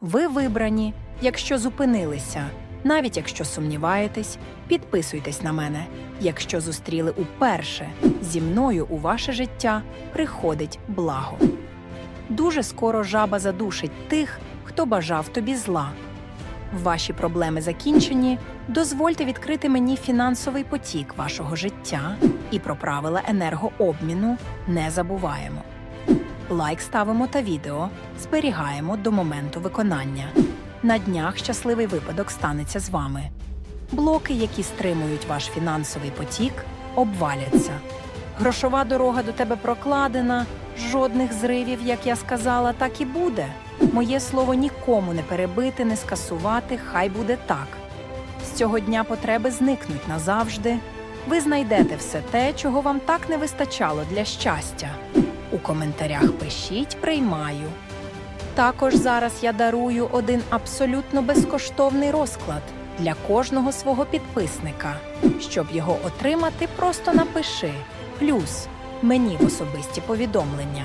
Ви вибрані, якщо зупинилися. Навіть якщо сумніваєтесь, підписуйтесь на мене. Якщо зустріли уперше, зі мною у ваше життя приходить благо. Дуже скоро жаба задушить тих, хто бажав тобі зла. Ваші проблеми закінчені. Дозвольте відкрити мені фінансовий потік вашого життя і про правила енергообміну не забуваємо. Лайк ставимо та відео зберігаємо до моменту виконання. На днях щасливий випадок станеться з вами. Блоки, які стримують ваш фінансовий потік, обваляться. Грошова дорога до тебе прокладена, жодних зривів, як я сказала, так і буде. Моє слово нікому не перебити, не скасувати, хай буде так. З цього дня потреби зникнуть назавжди. Ви знайдете все те, чого вам так не вистачало для щастя. У коментарях пишіть приймаю. Також зараз я дарую один абсолютно безкоштовний розклад для кожного свого підписника. Щоб його отримати, просто напиши плюс мені в особисті повідомлення.